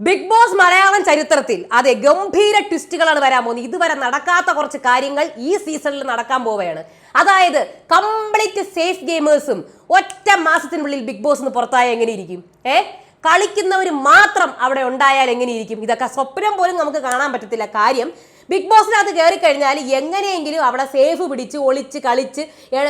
Big boss Malayalam ചരിത്രത്തിൽ. അതെ ഗംഭീര ട്വിസ്റ്റുകളാണ് വരാൻ പോകുന്നത്. ഇതുവരെ നടക്കാത്ത കുറച്ച് കാര്യങ്ങൾ ഈ സീസണിൽ നടക്കാൻ പോവുകയാണ്. അതായത് കംപ്ലീറ്റ് സേഫ് ഗെയിമേഴ്സും ഒറ്റ മാസത്തിനുള്ളിൽ ബിഗ് ബോസ് പുറത്തായ എങ്ങനെ ഇരിക്കും? ഏ? കളിക്കുന്നവർ മാത്രം അവിടെ ഉണ്ടായാൽ എങ്ങനെയിരിക്കും ഇതൊക്കെ സ്വപ്നം പോലും നമുക്ക് കാണാൻ പറ്റത്തില്ല. കാര്യം ബിഗ് ബോസിനകത്ത് കയറി കഴിഞ്ഞാൽ എങ്ങനെയെങ്കിലും അവിടെ സേഫ് പിടിച്ച് ഒളിച്ച് കളിച്ച്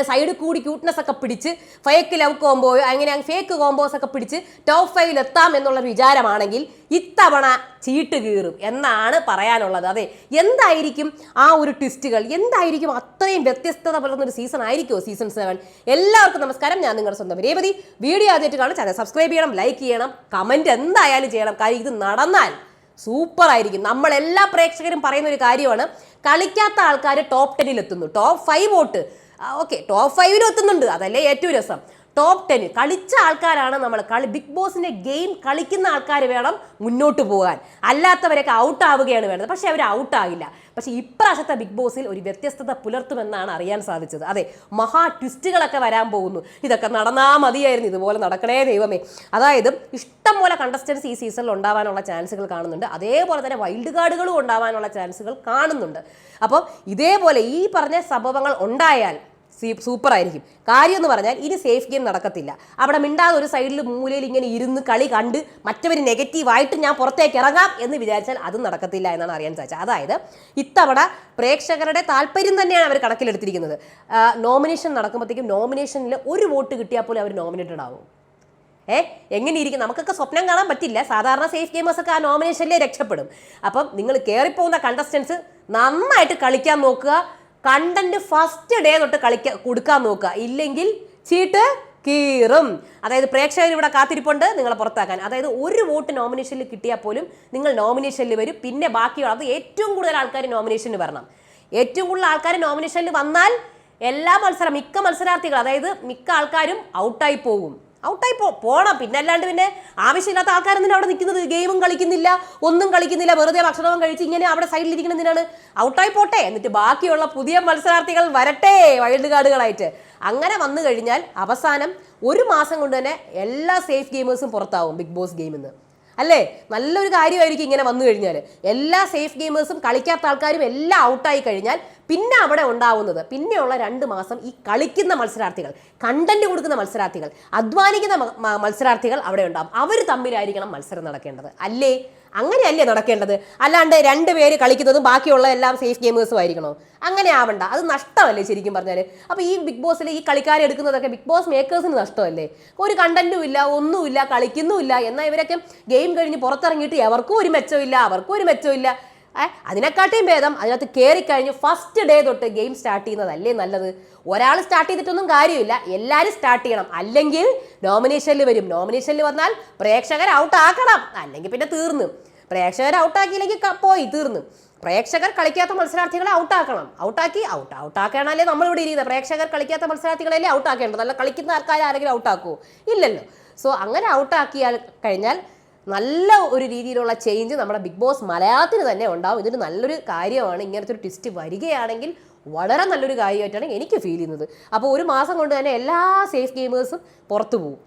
സൈഡിൽ കൂടി ക്യൂട്ട്നെസ് ഒക്കെ പിടിച്ച് ഫേക്ക് ലവ് കോംബോ അങ്ങനെ ഫേക്ക് കോംബോസ് ഒക്കെ പിടിച്ച് ടോപ്പ് ഫൈവിൽ എത്താം എന്നുള്ള വിചാരമാണെങ്കിൽ ഇത്തവണ ചീട്ട് കീറും എന്നാണ് പറയാനുള്ളത്. അതെ എന്തായിരിക്കും ആ ഒരു ട്വിസ്റ്റുകൾ എന്തായിരിക്കും അത്രയും വ്യത്യസ്തത പുലർന്ന ഒരു സീസൺ ആയിരിക്കുമോ? സീസൺ സെവൻ എല്ലാവർക്കും നമസ്കാരം. ഞാൻ നിങ്ങളുടെ സ്വന്തം രേവതി. വീഡിയോ ആദ്യമായിട്ട് കാണും ചാനൽ സബ്സ്ക്രൈബ് ചെയ്യണം ലൈക്ക് ചെയ്യണം കമന്റ് എന്തായാലും ചെയ്യണം. കാര്യം ഇത് നടന്നാൽ സൂപ്പർ ആയിരിക്കും. നമ്മളെല്ലാ പ്രേക്ഷകരും പറയുന്ന ഒരു കാര്യമാണ് കളിക്കാത്ത ആൾക്കാർ ടോപ്പ് ടെന്നിൽ എത്തുന്നു. Top five vote. Okay top ഫൈവിലും എത്തുന്നുണ്ട്. അതല്ലേ ഏറ്റവും രസം. ടോപ്പ് ടെൻ കളിച്ച ആൾക്കാരാണ് നമ്മൾ. കളി ബിഗ് ബോസിന്റെ ഗെയിം കളിക്കുന്ന ആൾക്കാർ വേണം മുന്നോട്ട് പോകാൻ. അല്ലാത്തവരൊക്കെ ഔട്ട് ആവുകയാണ് വേണ്ടത്. പക്ഷേ അവർ ഔട്ട് ആകില്ല. പക്ഷേ ഇപ്രാവശ്യത്തെ ബിഗ് ബോസിൽ ഒരു വ്യത്യസ്തത പുലർത്തുമെന്നാണ് അറിയാൻ സാധിച്ചത്. അതെ മഹാ ട്വിസ്റ്റുകളൊക്കെ വരാൻ പോകുന്നു. ഇതൊക്കെ നടന്നാ മതിയായിരുന്നു. ഇതുപോലെ നടക്കണേ ദൈവമേ. അതായത് ഇഷ്ടം പോലെ കണ്ടസ്റ്റൻസ് ഈ സീസണിൽ ഉണ്ടാവാനുള്ള ചാൻസുകൾ കാണുന്നുണ്ട്. അതേപോലെ തന്നെ വൈൽഡ് കാർഡുകളും ഉണ്ടാവാനുള്ള ചാൻസുകൾ കാണുന്നുണ്ട്. അപ്പോൾ ഇതേപോലെ ഈ പറഞ്ഞ സംഭവങ്ങൾ ഉണ്ടായാൽ സൂപ്പർ ആയിരിക്കും കാര്യം എന്ന് പറഞ്ഞാൽ ഇനി സേഫ് ഗെയിം നടക്കത്തില്ല. അവിടെ മിണ്ടാതെ ഒരു സൈഡിൽ മൂലയിൽ ഇങ്ങനെ ഇരുന്ന് കളി കണ്ട് മറ്റവർ നെഗറ്റീവായിട്ട് ഞാൻ പുറത്തേക്ക് ഇറങ്ങാം എന്ന് വിചാരിച്ചാൽ അതും നടക്കത്തില്ല എന്നാണ് അറിയാൻ സാധിച്ചത്. അതായത് ഇത്തവണ പ്രേക്ഷകരുടെ താല്പര്യം തന്നെയാണ് അവർ കണക്കിലെടുത്തിരിക്കുന്നത്. നോമിനേഷൻ നടക്കുമ്പോഴത്തേക്കും നോമിനേഷനിൽ ഒരു വോട്ട് കിട്ടിയാൽ പോലും അവർ നോമിനേറ്റഡ് ആവും. ഏ? എങ്ങനെ ഇരിക്കും നമുക്കൊക്കെ സ്വപ്നം കാണാൻ പറ്റില്ല. സാധാരണ സേഫ് ഗെയിമേഴ്സ് ഒക്കെ ആ നോമിനേഷനിലേ രക്ഷപ്പെടും. അപ്പം നിങ്ങൾ കയറിപ്പോകുന്ന കണ്ടസ്റ്റൻസ് നന്നായിട്ട് കളിക്കാൻ നോക്കുക. കണ്ടന്റ് ഫസ്റ്റ് ഡേ തൊട്ട് കളിക്ക കൊടുക്കാൻ നോക്കുക. ഇല്ലെങ്കിൽ ചീട്ട് കീറും. അതായത് പ്രേക്ഷകർ ഇവിടെ കാത്തിരിപ്പുണ്ട് നിങ്ങളെ പുറത്താക്കാൻ. അതായത് ഒരു വോട്ട് നോമിനേഷനിൽ കിട്ടിയാൽ പോലും നിങ്ങൾ നോമിനേഷനിൽ വരും. പിന്നെ ബാക്കിയുള്ള അത് ഏറ്റവും കൂടുതൽ ആൾക്കാർ നോമിനേഷനിൽ വരണം. ഏറ്റവും കൂടുതൽ ആൾക്കാർ നോമിനേഷനിൽ വന്നാൽ എല്ലാ മത്സരം മിക്ക മത്സരാർത്ഥികൾ അതായത് മിക്ക ആൾക്കാരും ഔട്ടായി പോകും. ഔട്ടായി പോ പോണം. പിന്നെ അല്ലാണ്ട് പിന്നെ ആവശ്യമില്ലാത്ത ആൾക്കാരൊന്നും അവിടെ നിൽക്കുന്നത്? ഗെയിമും കളിക്കുന്നില്ല ഒന്നും കളിക്കുന്നില്ല. വെറുതെ ഭക്ഷണവും കഴിച്ച് ഇങ്ങനെ അവിടെ സൈഡിലിരിക്കുന്ന എന്തിനാണ്? ഔട്ടായി പോട്ടെ. എന്നിട്ട് ബാക്കിയുള്ള പുതിയ മത്സരാർത്ഥികൾ വരട്ടെ വൈൽഡ് കാർഡുകളായിട്ട് അങ്ങനെ വന്നു കഴിഞ്ഞാൽ അവസാനം ഒരു മാസം കൊണ്ട് തന്നെ എല്ലാ സേഫ് ഗെയിമേഴ്സും പുറത്താവും ബിഗ് ബോസ് ഗെയിമിൽ നിന്ന് അല്ലേ? നല്ലൊരു കാര്യമായിരിക്കും ഇങ്ങനെ വന്നു കഴിഞ്ഞാൽ എല്ലാ സേഫ് ഗെയിമേഴ്സും കളിക്കാത്ത ആൾക്കാരും എല്ലാം ഔട്ടായി കഴിഞ്ഞാൽ പിന്നെ അവിടെ ഉണ്ടാവുന്നത് പിന്നെയുള്ള രണ്ട് മാസം ഈ കളിക്കുന്ന മത്സരാർത്ഥികൾ കണ്ടന്റ് കൊടുക്കുന്ന മത്സരാർത്ഥികൾ അധ്വാനിക്കുന്ന മത്സരാർത്ഥികൾ അവിടെ ഉണ്ടാവും. അവർ തമ്മിലായിരിക്കണം മത്സരം നടക്കേണ്ടത്. അല്ലേ? അങ്ങനെയല്ലേ നടക്കേണ്ടത്? അല്ലാണ്ട് രണ്ട് പേര് കളിക്കുന്നതും ബാക്കിയുള്ള എല്ലാം സേഫ് ഗെയിമേഴ്സും ആയിരിക്കണോ? അങ്ങനെ ആവണ്ട. അത് നഷ്ടമല്ലേ ശരിക്കും പറഞ്ഞാൽ അപ്പോൾ ഈ ബിഗ് ബോസിൽ ഈ കളിക്കാരെ എടുക്കുന്നതൊക്കെ ബിഗ് ബോസ് മേക്കേഴ്സിന് നഷ്ടമല്ലേ? ഒരു കണ്ടന്റും ഇല്ല ഒന്നുമില്ല കളിക്കുന്നുമില്ല എന്നാൽ ഇവരൊക്കെ ഗെയിം കഴിഞ്ഞ് പുറത്തിറങ്ങിയിട്ട് എവർക്കും ഒരു മെച്ചമില്ല അവർക്കും ഒരു മെച്ചമില്ല അതിനെക്കാട്ടിയും ഭേദം അതിനകത്ത് കയറിക്കഴിഞ്ഞ് ഫസ്റ്റ് ഡേ തൊട്ട് ഗെയിം സ്റ്റാർട്ട് ചെയ്യുന്നതല്ലേ നല്ലത്? ഒരാൾ സ്റ്റാർട്ട് ചെയ്തിട്ടൊന്നും കാര്യമില്ല. എല്ലാവരും സ്റ്റാർട്ട് ചെയ്യണം. അല്ലെങ്കിൽ നോമിനേഷനിൽ വരും. നോമിനേഷനിൽ വന്നാൽ പ്രേക്ഷകർ ഔട്ട് ആക്കണം. അല്ലെങ്കിൽ പിന്നെ തീർന്നു. പ്രേക്ഷകർ ഔട്ടാക്കിയില്ലെങ്കിൽ പോയി തീർന്നു. പ്രേക്ഷകർ കളിക്കാത്ത മത്സരാർത്ഥികളെ ഔട്ടാക്കണം ഔട്ടാക്കി ഔട്ട് ഔട്ടാക്കാനല്ലേ നമ്മളിവിടെ ഇരിക്കുന്നത്. പ്രേക്ഷകർ കളിക്കാത്ത മത്സരാർത്ഥികളല്ലേ ഔട്ടാക്കേണ്ടത് അല്ല കളിക്കുന്ന ആൾക്കാർ ആരെങ്കിലും ഔട്ടാക്കുമോ ഇല്ലല്ലോ. സോ അങ്ങനെ ഔട്ടാക്കിയാൽ കഴിഞ്ഞാൽ നല്ല ഒരു രീതിയിലുള്ള ചേഞ്ച് നമ്മുടെ ബിഗ് ബോസ് മലയാളത്തിന് തന്നെ ഉണ്ടാവും. ഇതൊരു നല്ലൊരു കാര്യമാണ്. ഇങ്ങനത്തെ ഒരു ട്വിസ്റ്റ് വരികയാണെങ്കിൽ വളരെ നല്ലൊരു കാര്യമായിട്ടാണ് എനിക്ക് ഫീൽ ചെയ്യുന്നത്. അപ്പോൾ ഒരു മാസം കൊണ്ട് തന്നെ എല്ലാ സേഫ് ഗെയിമേഴ്സും പുറത്തു പോകും.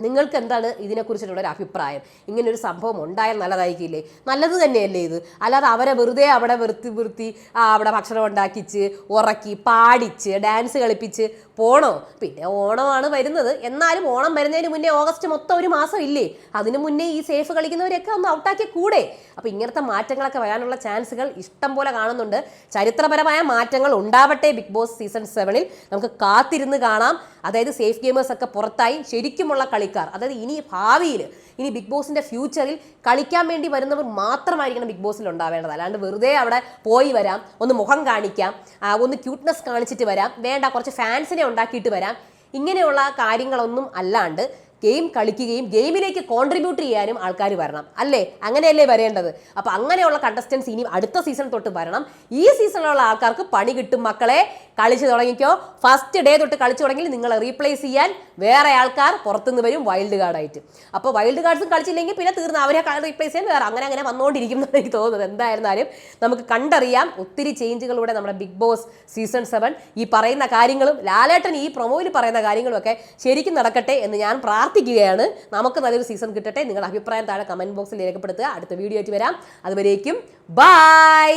നിങ്ങൾക്ക് എന്താണ് ഇതിനെക്കുറിച്ചിട്ടുള്ള ഒരു അഭിപ്രായം? ഇങ്ങനെ ഒരു സംഭവം ഉണ്ടായാൽ നല്ലതായിരിക്കില്ലേ? നല്ലത് തന്നെയല്ലേ ഇത്? അല്ലാതെ അവരെ വെറുതെ അവിടെ വൃത്തി വൃത്തി അവിടെ ഭക്ഷണം ഉണ്ടാക്കിച്ച് ഉറക്കി പാടിച്ച് ഡാൻസ് കളിപ്പിച്ച് പോണോ? പിന്നെ ഓണമാണ് വരുന്നത്. എന്നാലും ഓണം വരുന്നതിന് മുന്നേ ഓഗസ്റ്റ് മൊത്തം ഒരു മാസം ഇല്ലേ? അതിനു മുന്നേ ഈ സേഫ് കളിക്കുന്നവരെയൊക്കെ ഒന്ന് ഔട്ടാക്കി കൂടെ. അപ്പോൾ ഇങ്ങനത്തെ മാറ്റങ്ങളൊക്കെ വരാനുള്ള ചാൻസുകൾ ഇഷ്ടം പോലെ കാണുന്നുണ്ട്. ചരിത്രപരമായ മാറ്റങ്ങൾ ഉണ്ടാവട്ടെ ബിഗ് ബോസ് സീസൺ സെവനിൽ നമുക്ക് കാത്തിരുന്ന് കാണാം. അതായത് സേഫ് ഗെയിമേഴ്സ് ഒക്കെ പുറത്തായി. ശരിക്കുമുള്ള കളിക്കാർ. അതായത് ഇനി ഭാവിയിൽ ഇനി ബിഗ് ബോസിന്റെ ഫ്യൂച്ചറിൽ കളിക്കാൻ വേണ്ടി വരുന്നവർ മാത്രമായിരിക്കണം ബിഗ് ബോസിൽ ഉണ്ടാവേണ്ടത്. അല്ലാണ്ട് വെറുതെ അവിടെ പോയി വരാം ഒന്ന് മുഖം കാണിക്കാം ഒന്ന് ക്യൂട്ട്നെസ് കാണിച്ചിട്ട് വരാം വേണ്ട കുറച്ച് ഫാൻസിനെ ഉണ്ടാക്കിയിട്ട് വരാം. ഇങ്ങനെയുള്ള കാര്യങ്ങളൊന്നും അല്ലാണ്ട് ഗെയിം കളിക്കുകയും ഗെയിമിലേക്ക് കോൺട്രിബ്യൂട്ട് ചെയ്യാനും ആൾക്കാർ വരണം. അല്ലേ? അങ്ങനെയല്ലേ വരേണ്ടത്? അപ്പോൾ അങ്ങനെയുള്ള കണ്ടസ്റ്റൻസ് ഇനി അടുത്ത സീസൺ തൊട്ട് വരണം. ഈ സീസണിലുള്ള ആൾക്കാർക്ക് പണി കിട്ടും മക്കളെ. കളിച്ചു തുടങ്ങിക്കോ. ഫസ്റ്റ് ഡേ തൊട്ട് കളിച്ചു തുടങ്ങി നിങ്ങളെ റീപ്ലേസ് ചെയ്യാൻ വേറെ ആൾക്കാർ പുറത്തുനിന്ന് വരും വൈൽഡ് കാർഡായിട്ട് അപ്പോൾ വൈൽഡ് കാർഡ്സും കളിച്ചില്ലെങ്കിൽ പിന്നെ തീർന്ന് അവരെ റീപ്ലേസ് ചെയ്യാൻ വേറെ അങ്ങനെ അങ്ങനെ വന്നുകൊണ്ടിരിക്കും എന്നാണ് എനിക്ക് തോന്നുന്നത്. എന്തായിരുന്നാലും നമുക്ക് കണ്ടറിയാം ഒത്തിരി ചേഞ്ചുകളിലൂടെ നമ്മുടെ ബിഗ് ബോസ് സീസൺ സെവൻ ഈ പറയുന്ന കാര്യങ്ങളും ലാലേട്ടൻ ഈ പ്രൊമോയിൽ പറയുന്ന കാര്യങ്ങളും ഒക്കെ ശരിക്കും നടക്കട്ടെ എന്ന് ഞാൻ പ്രാർത്ഥിക്കുന്നു പ്രാർത്ഥിക്കുകയാണ്. നമുക്ക് നല്ലൊരു സീസൺ കിട്ടട്ടെ. നിങ്ങളുടെ അഭിപ്രായം താഴെ കമന്റ് ബോക്സിൽ രേഖപ്പെടുത്തുക. അടുത്ത വീഡിയോ ആയിട്ട് വരാം. അതുവരേക്കും ബൈ